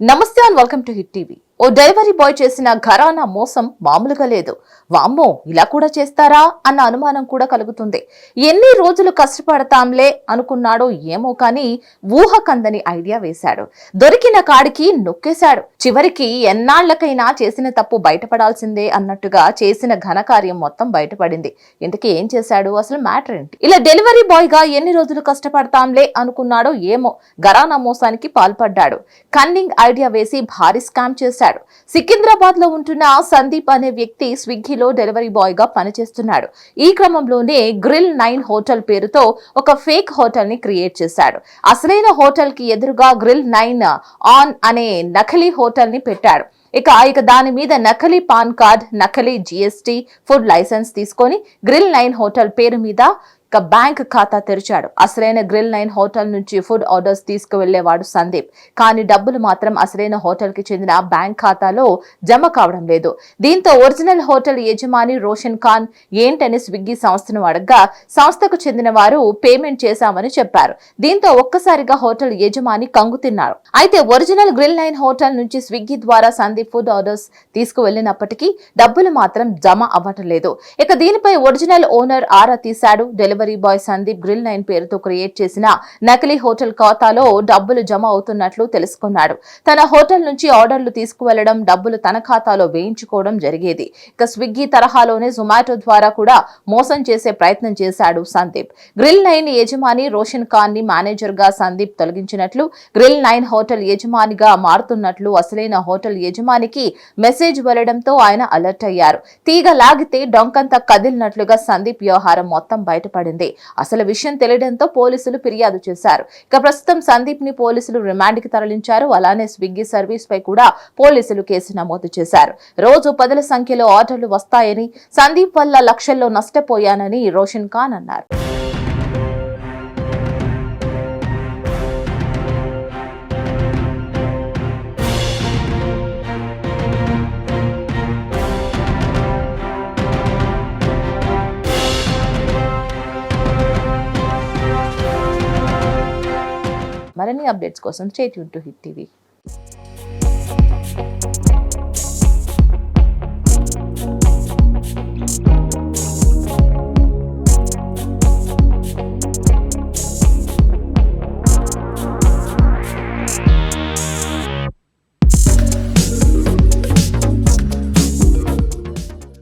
నమస్తే and welcome to hit TV. Oh delivery boy చేసిన ఘరానా మోసం మామూలుగా లేదు. వామ్మో ఇలా కూడా చేస్తారా అన్న అనుమానం కూడా కలుగుతుంది. ఎన్ని రోజులు కష్టపడతాంలే అనుకున్నాడో ఏమో కానీ ఊహకందని ఐడియా వేశాడు. దొరికిన కాడికి నొక్కేశాడు. చివరికి ఎన్నాళ్ళకైనా చేసిన తప్పు బయటపడాల్సిందే అన్నట్టుగా చేసిన ఘనకార్యం మొత్తం బయటపడింది. ఇంతకీ ఏం చేశాడు? అసలు మ్యాటర్ ఏంటి? ఇలా డెలివరీ బాయ్గా ఎన్ని రోజులు కష్టపడతాంలే అనుకున్నాడో ఏమో ఘరానా మోసానికి పాల్పడ్డాడు. కన్నింగ్ ఐడియా వేసి భారీ స్కామ్ చేశాడు. సికింద్రాబాద్లో ఉంటున్న సందీప్ అనే వ్యక్తి స్విగ్గీలో డెలివరీ బాయ్గా పనిచేస్తున్నాడు. ఈ క్రమంలోనే గ్రిల్ నైన్ హోటల్ పేరుతో ఒక ఫేక్ హోటల్ని క్రియేట్ చేశాడు. అసలైన హోటల్కి ఎదురుగా గ్రిల్ నైన్ ఆన్ అనే నకిలీ హోటల్ని పెట్టాడు ఇక ఇక దాని మీద నకిలీ పాన్ కార్డ్ నకిలీ జిఎస్టి ఫుడ్ లైసెన్స్ తీసుకొని గ్రిల్ నైన్ హోటల్ పేరు మీద బ్యాంక్ ఖాతా తెరిచాడు. అసలైన గ్రిల్ నైన్ హోటల్ నుంచి ఫుడ్ ఆర్డర్స్ తీసుకువెళ్ళేవాడు సందీప్. కానీ డబ్బులు మాత్రం అసలైన హోటల్కి చెందిన బ్యాంక్ ఖాతాలో జమ కావడం లేదు. దీంతో ఒరిజినల్ హోటల్ యజమాని రోషన్ ఖాన్ ఏంటని స్విగ్గీ సంస్థను అడగ్గా సంస్థకు చెందిన వారు పేమెంట్ చేశామని చెప్పారు. దీంతో ఒక్కసారిగా హోటల్ యజమాని కంగు తిన్నారు. అయితే ఒరిజినల్ గ్రిల్ నైన్ హోటల్ నుంచి స్విగ్గీ ద్వారా సందీప్ ఫుడ్ ఆర్డర్స్ తీసుకువెళ్ళినప్పటికీ డబ్బులు మాత్రం జమ అవ్వటం లేదు. ఇక దీనిపై ఒరిజినల్ ఓనర్ ఆరా తీశాడు. Delivery boy Sandeep grill nine పేరుతో క్రియేట్ చేసిన నకిలీ హోటల్ ఖాతాలో డబ్బులు జమ అవుతున్నట్లు తెలుసుకున్నాడు. తన హోటల్ నుంచి ఆర్డర్లు తీసుకువెళ్ళడం డబ్బులు తన ఖాతాలో వేయించుకోవడం జరిగేది. ఇక స్విగ్గీ తరహాలోనే జొమాటో ద్వారా కూడా మోసం చేసే ప్రయత్నం చేశాడు సందీప్. గ్రిల్ నైన్ యజమాని రోషన్ ఖాన్ని మేనేజర్గా సందీప్ తొలగించినట్లు గ్రిల్ నైన్ హోటల్ యజమానిగా మారుతున్నట్లు అసలైన హోటల్ యజమానికి మెసేజ్ వెళ్ళడంతో ఆయన అలర్ట్ అయ్యారు. తీగ లాగితే డొంకంతా కదిలినట్లుగా సందీప్ వ్యవహారం మొత్తం బయటపడింది. అసలు విషయం తెలియడంతో పోలీసులు ఫిర్యాదు చేశారు. ఇక ప్రస్తుతం సందీప్ని పోలీసులు రిమాండ్కి తరలించారు. అలానే స్విగ్గీ సర్వీస్ పై కూడా పోలీసులు కేసు నమోదు చేశారు. రోజు పదుల సంఖ్యలో ఆర్డర్లు వస్తాయని సందీప్ వల్ల లక్షల్లో నష్టపోయానని రోషన్ ఖాన్ అన్నారు. మరిన్ని అప్డేట్స్ కోసం state Yoon to hit TV.